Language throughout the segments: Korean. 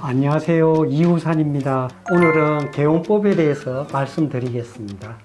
안녕하세요. 이우산입니다. 오늘은 개운법에 대해서 말씀드리겠습니다.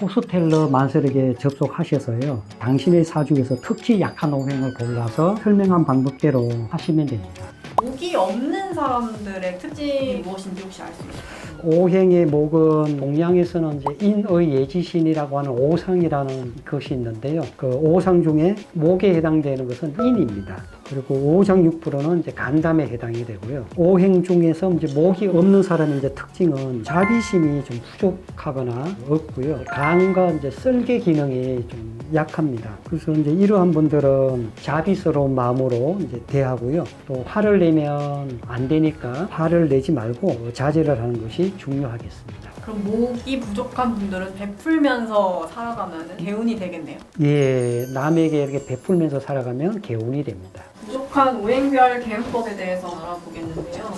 호스텔러 만설에게 접속하셔서요. 당신의 사주에서 특히 약한 오행을 골라서 설명한 방법대로 하시면 됩니다. 목이 없는 사람들의 특징이 무엇인지 혹시 알 수 있을까요? 오행의 목은 동양에서는 이제 인의 예지신이라고 하는 오상이라는 것이 있는데요. 그 오상 중에 목에 해당되는 것은 인입니다. 그리고 오장육부로는 이제 간담에 해당이 되고요. 오행 중에서 이제 목이 없는 사람의 이제 특징은 자비심이 좀 부족하거나 없고요. 간과 이제 썰개 기능이 좀 약합니다. 그래서 이제 이러한 분들은 자비스러운 마음으로 이제 대하고요. 또 화를 내면 안 되니까 화를 내지 말고 자제를 하는 것이 중요하겠습니다. 그럼 목이 부족한 분들은 베풀면서 살아가면 개운이 되겠네요. 예, 남에게 이렇게 베풀면서 살아가면 개운이 됩니다. 부족한 오행별 개운법에 대해서 알아보겠는데요.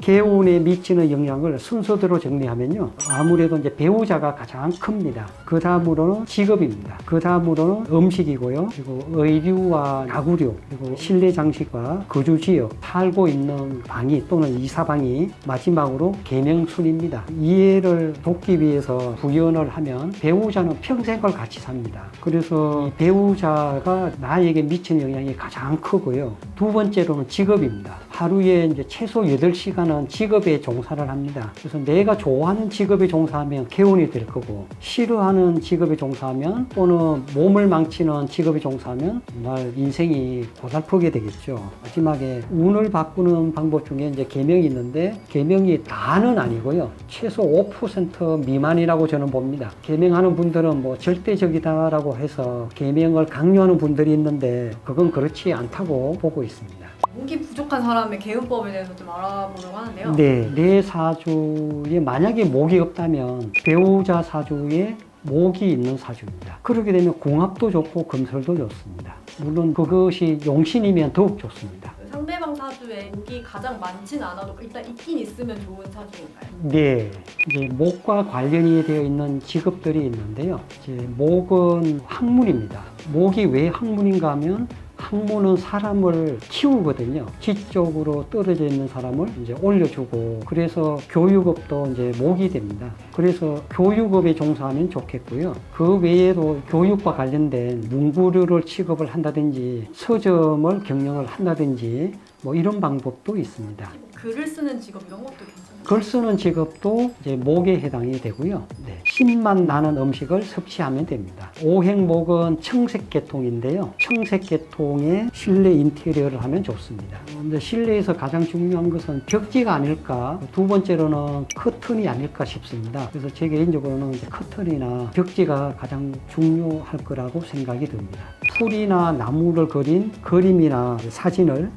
개운에 미치는 영향을 순서대로 정리하면요. 아무래도 이제 배우자가 가장 큽니다. 그 다음으로는 직업입니다. 그 다음으로는 음식이고요. 그리고 의류와 가구류, 그리고 실내 장식과 거주 지역, 살고 있는 방이 또는 이사방이 마지막으로 계명순입니다. 이해를 돕기 위해서 구현을 하면 배우자는 평생을 같이 삽니다. 그래서 이 배우자가 나에게 미치는 영향이 가장 크고요. 두 번째로는 직업입니다. 하루에 이제 최소 8시간 은 직업에 종사를 합니다. 그래서 내가 좋아하는 직업에 종사하면 개운이 될 거고, 싫어하는 직업에 종사하면 또는 몸을 망치는 직업에 종사하면 정말 인생이 고달프게 되겠죠. 마지막에 운을 바꾸는 방법 중에 이제 개명이 있는데, 개명이 다는 아니고요. 최소 5% 미만이라고 저는 봅니다. 개명하는 분들은 뭐 절대적이다라고 해서 개명을 강요하는 분들이 있는데, 그건 그렇지 않다고 보고 있습니다. 목이 부족한 사람의 개운법에 대해서 좀 알아보려고 하는데요. 네, 내 사주에 만약에 목이 없다면 배우자 사주에 목이 있는 사주입니다. 그렇게 되면 궁합도 좋고 금설도 좋습니다. 물론 그것이 용신이면 더욱 좋습니다. 상대방 사주에 목이 가장 많진 않아도 일단 있긴 있으면 좋은 사주인가요? 네, 이제 목과 관련이 되어 있는 직업들이 있는데요. 이제 목은 학문입니다. 목이 왜 학문인가 하면 학문은 사람을 키우거든요. 지적으로 떨어져 있는 사람을 이제 올려주고 그래서 교육업도 이제 목이 됩니다. 그래서 교육업에 종사하면 좋겠고요. 그 외에도 교육과 관련된 문구류를 취급을 한다든지 서점을 경영을 한다든지 뭐 이런 방법도 있습니다. 글을 쓰는 직업 이런 것도 괜찮아요. 글 쓰는 직업도 이제 목에 해당이 되고요. 네. 신맛 나는 음식을 섭취하면 됩니다. 오행목은 청색계통인데요. 청색계통에 실내 인테리어를 하면 좋습니다. 근데 실내에서 가장 중요한 것은 벽지가 아닐까. 두 번째로는 커튼이 아닐까 싶습니다. 그래서 제 개인적으로는 커튼이나 벽지가 가장 중요할 거라고 생각이 듭니다. 풀이나 나무를 그린 그림이나 사진을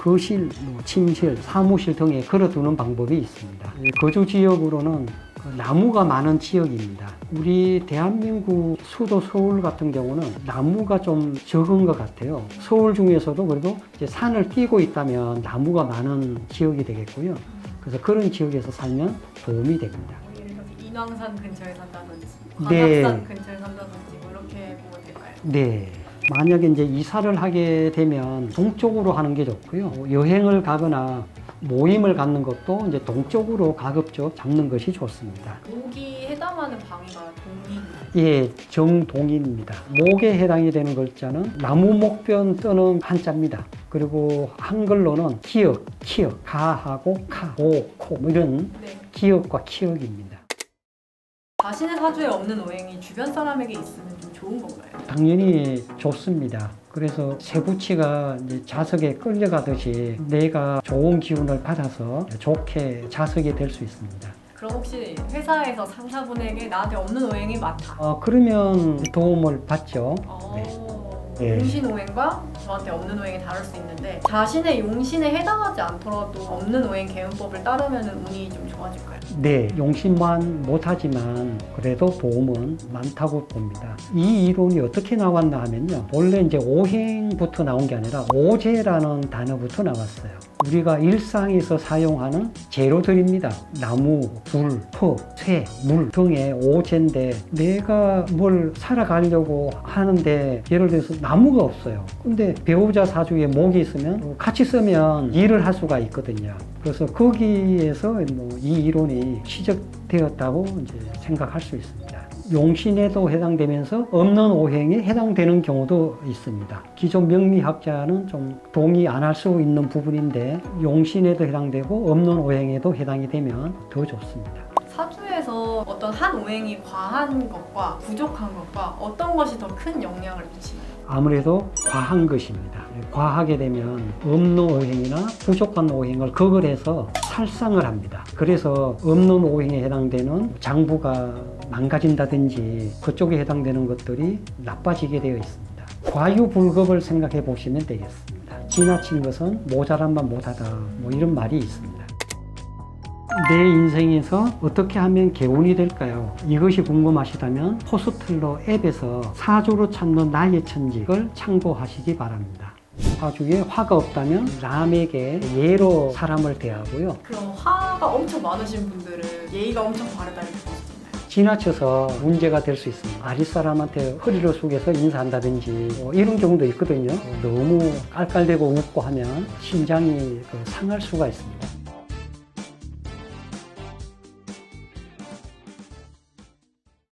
거실, 뭐 침실, 사무실 등에 걸어두는 방법이 있습니다. 거주 지역으로는 그 나무가 많은 지역입니다. 우리 대한민국 수도 서울 같은 경우는 나무가 좀 적은 것 같아요. 서울 중에서도 그래도 이제 산을 끼고 있다면 나무가 많은 지역이 되겠고요. 그래서 그런 지역에서 살면 도움이 됩니다. 뭐 예를 들어서 인왕산 근처에 산다든지 네. 관악산 근처에 산다든지 뭐 이렇게 보면 될까요? 네. 만약에 이제 이사를 하게 되면 동쪽으로 하는 게 좋고요. 여행을 가거나 모임을 갖는 것도 이제 동쪽으로 가급적 잡는 것이 좋습니다. 목이 해당하는 방위가 동인 예, 정동인입니다. 목에 해당이 되는 글자는 나무 목변 뜨는 한자입니다. 그리고 한글로는 기역, 키역, 가하고 카, 오, 코, 뭐 이런 네. 기역과 키역입니다. 자신의 사주에 없는 오행이 주변 사람에게 있으면 좀 좋은 건가요? 당연히 좋습니다. 그래서 세부치가 이제 자석에 끌려가듯이 내가 좋은 기운을 받아서 좋게 자석이 될 수 있습니다. 그럼 혹시 회사에서 상사분에게 나한테 없는 오행이 많다. 어, 그러면 도움을 받죠. 어, 네. 용신 오행과 저한테 없는 오행이 다를 수 있는데 자신의 용신에 해당하지 않더라도 없는 오행 개운법을 따르면 운이 좀 좋아질까요? 네, 용신만 못하지만 그래도 도움은 많다고 봅니다. 이 이론이 어떻게 나왔나 하면요. 원래 이제 오행부터 나온 게 아니라 오제라는 단어부터 나왔어요. 우리가 일상에서 사용하는 재료들입니다. 나무, 불, 흙, 쇠, 물 등의 오제인데 내가 뭘 살아가려고 하는데 예를 들어서 나무가 없어요. 근데 배우자 사주에 목이 있으면 같이 쓰면 일을 할 수가 있거든요. 그래서 거기에서 뭐 이 이론이 시작되었다고 이제 생각할 수 있습니다. 용신에도 해당되면서 없는 오행에 해당되는 경우도 있습니다. 기존 명리학자는 좀 동의 안 할 수 있는 부분인데 용신에도 해당되고 없는 오행에도 해당이 되면 더 좋습니다. 사주에서 어떤 한 오행이 과한 것과 부족한 것과 어떤 것이 더 큰 영향을 미치나요? 아무래도 과한 것입니다. 과하게 되면 없는 오행이나 부족한 오행을 극을 해서 살상을 합니다. 그래서 없는 오행에 해당되는 장부가 망가진다든지 그쪽에 해당되는 것들이 나빠지게 되어 있습니다. 과유불급을 생각해 보시면 되겠습니다. 지나친 것은 모자란만 못하다 뭐 이런 말이 있습니다. 내 인생에서 어떻게 하면 개운이 될까요? 이것이 궁금하시다면 포스틀러 앱에서 사주로 찾는 나의 천직을 참고하시기 바랍니다. 사주에 화가 없다면 남에게 예로 사람을 대하고요. 그럼 화가 엄청 많으신 분들은 예의가 엄청 바르다 이렇게 있나요? 지나쳐서 문제가 될 수 있습니다. 아랫사람한테 허리를 숙여서 인사한다든지 뭐 이런 경우도 있거든요. 너무 깔깔대고 웃고 하면 심장이 그 상할 수가 있습니다.